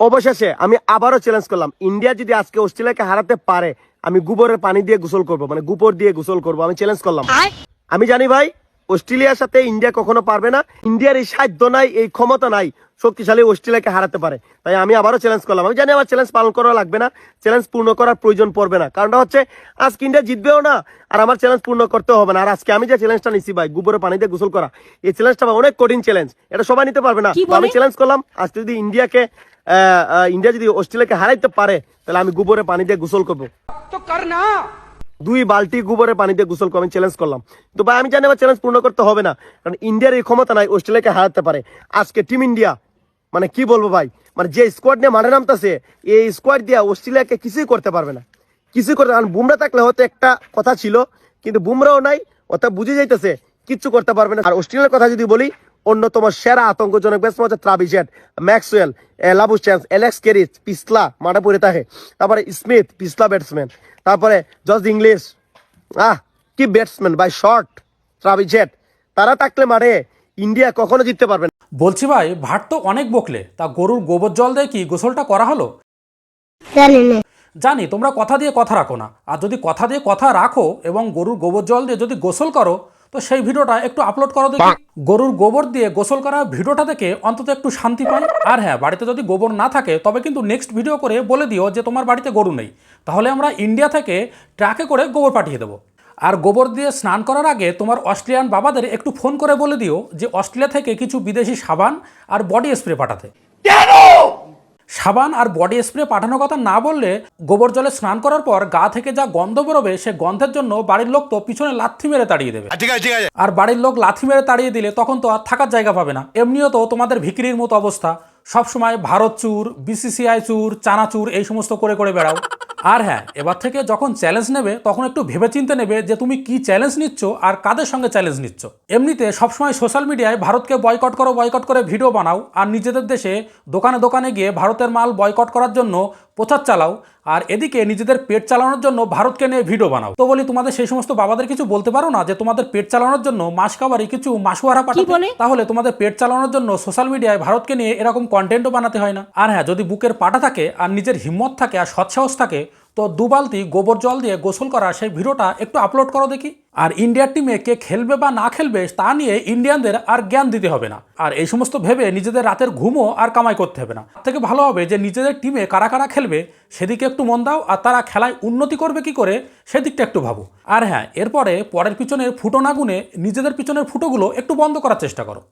অবশেষে আমি আবারও চ্যালেঞ্জ করলাম। ইন্ডিয়া যদি আজকে অস্ট্রেলিয়াকে হারাতে পারে আমি গোবরের পানি দিয়ে গোসল করব মানে গোবর দিয়ে গোসল করব আমি চ্যালেঞ্জ করলাম। আমি জানি ভাই অস্ট্রেলিয়ার সাথে ইন্ডিয়া কখনো পারবে না। ইন্ডিয়ার এই সাধ্য নাই এই ক্ষমতা নাই শক্তিশালী অস্ট্রেলিয়াকে হারাতে পারে। তাই আমি আবারও চ্যালেঞ্জ করলাম। আমি জানি আমার চ্যালেঞ্জ পালন করা লাগবে না চ্যালেঞ্জ পূর্ণ করার প্রয়োজন পড়বে না। কারণটা হচ্ছে আজকে ইন্ডিয়া জিতবেও না আর আমার চ্যালেঞ্জ পূর্ণ করতে হবে না। আর আজকে আমি যে চ্যালেঞ্জটা নিচ্ছি ভাই গোবরে পানি দিয়ে গোসল করা এই চ্যালেঞ্জটা অনেক কঠিন চ্যালেঞ্জ এটা সবাই নিতে পারবে না। আমি? চ্যালেঞ্জ করলাম আজকে যদি ইন্ডিয়াকে ইন্ডিয়া যদি অস্ট্রেলিয়াকে হারাইতে পারে তাহলে আমি গোবরে পানি দিয়ে গোসল করব। না। দুই বালতি গোবরে পানি দিয়ে গোসল করব আমি চ্যালেঞ্জ করলাম। তো ভাই আমি জানি আমার চ্যালেঞ্জ পূর্ণ করতে হবে না কারণ ইন্ডিয়ার এই ক্ষমতা নাই অস্ট্রেলিয়াকে হারাতে পারে। আজকে টিম ইন্ডিয়া মানে কি বলব ভাই মানে যে স্কোয়াড নিয়ে মাঠে নামতেছে এই স্কোয়াড দিয়ে অস্ট্রেলিয়াকে কিছুই করতে পারবে না। কিছু করতে কারণ বুমরা থাকলে হয়তো একটা কথা ছিল কিন্তু বুমরাও নাই অর্থাৎ বুঝে যাইতেছে কিচ্ছু করতে পারবে না। আর অস্ট্রেলিয়ার কথা যদি বলি অন্যতম সেরা আতঙ্কজনক ব্যাটসম্যান হচ্ছে Travis Head Maxwell Labuschagne Alex caries পিসলা মাঠে পড়ে থাকে। তারপরে স্মিথ পিসলা ব্যাটসম্যান তারপরে জজ ইংলিশ আহ কি ব্যাটসম্যান বাই শর্ট ট্রাভিজেট তারা থাকলে মারে ইন্ডিয়া কখনো জিততে পারবে না। বলছি ভাই ভাট তো অনেক বকলে। তা গরুর গোবর জল দিয়ে কি গোসলটা করা হলো? জানি না। জানি তোমরা কথা দিয়ে কথা রাখো না। আর যদি কথা দিয়ে কথা রাখো এবং গরুর গোবর জল দিয়ে যদি গোসল করো তো সেই ভিডিওটা একটু আপলোড করো দেখি। গরুর গোবর দিয়ে গোসল করা ভিডিওটা দেখে অন্তত একটু শান্তি পাই। আর হ্যাঁ বাড়িতে যদি গোবর না থাকে তবে কিন্তু নেক্সট ভিডিও করে বলে দিও যে তোমার বাড়িতে গরু নেই। তাহলে আমরা ইন্ডিয়া থেকে ট্রাকে করে গোবর পাঠিয়ে দেবো। আর গোবর দিয়ে স্নান করার আগে তোমার অস্ট্রেলিয়ান বাবাদের একটু ফোন করে বলে দিও যে অস্ট্রেলিয়া থেকে কিছু বিদেশি সাবান আর বডি স্প্রে পাঠাতে। সাবান আর বডি স্প্রে পাঠানোর কথা না বললে গোবর জলে স্নান করার পর গা থেকে যা গন্ধ বেরোবে সে গন্ধের জন্য বাড়ির লোক তো পিছনে লাথি মেরে তাড়িয়ে দেবে। ঠিক আছে আর বাড়ির লোক লাথি মেরে তাড়িয়ে দিলে তখন তো আর থাকার জায়গা পাবে না। এমনিও তো তোমাদের ভিকিরির মতো অবস্থা। সবসময় ভারত চুর বিসিসিআই চুর চানাচুর এই সমস্ত করে করে বেড়াও। আর হ্যাঁ এবার থেকে যখন চ্যালেঞ্জ নেবে, তখন একটু ভেবেচিন্তে নেবে যে তুমি কি চ্যালেঞ্জ নিচ্ছ আর কাদের সঙ্গে চ্যালেঞ্জ নিচ্ছ। এমনিতে সবসময় সোশ্যাল মিডিয়ায় ভারতকে বয়কট করো বয়কট করে ভিডিও বানাও, আর নিজেদের দেশে দোকানে দোকানে গিয়ে ভারতের মাল বয়কট করার জন্য প্রচার চালাও আর এদিকে নিজেদের পেট চালানোর জন্য ভারতকে নিয়ে ভিডিও বানাও। তো বলি তোমাদের সেই সমস্ত বাবাদের কিছু বলতে পারো না যে তোমাদের পেট চালানোর জন্য মাস খাবারই কিছু মাসুয়ারা পাঠাতে? তাহলে তোমাদের পেট চালানোর জন্য সোশ্যাল মিডিয়ায় ভারতকে নিয়ে এরকম কন্টেন্টও বানাতে হয় না। আর হ্যাঁ যদি বুকের পাটা থাকে আর নিজের হিম্মত থাকে আর সৎসাহস থাকে তো দু বালতি গোবর জল দিয়ে গোসল করা সেই ভিডিওটা একটু আপলোড করো দেখি। আর ইন্ডিয়ার টিমে কে খেলবে বা না খেলবে, তা নিয়ে ইন্ডিয়ানদের আর জ্ঞান দিতে হবে না। আর এই সমস্ত ভেবে নিজেদের রাতের ঘুমও আর কামাই করতে হবে না। থেকে ভালো হবে যে নিজেদের টিমে কারা কারা খেলবে, সেদিকে একটু মন দাও, আর তারা খেলায় উন্নতি করবে কি করে, সেদিকটা একটু ভাবো। আর হ্যাঁ এরপরে পরের পিছনের ফুটো না গুনে নিজেদের পিছনের ফুটোগুলো একটু বন্ধ করার চেষ্টা করো।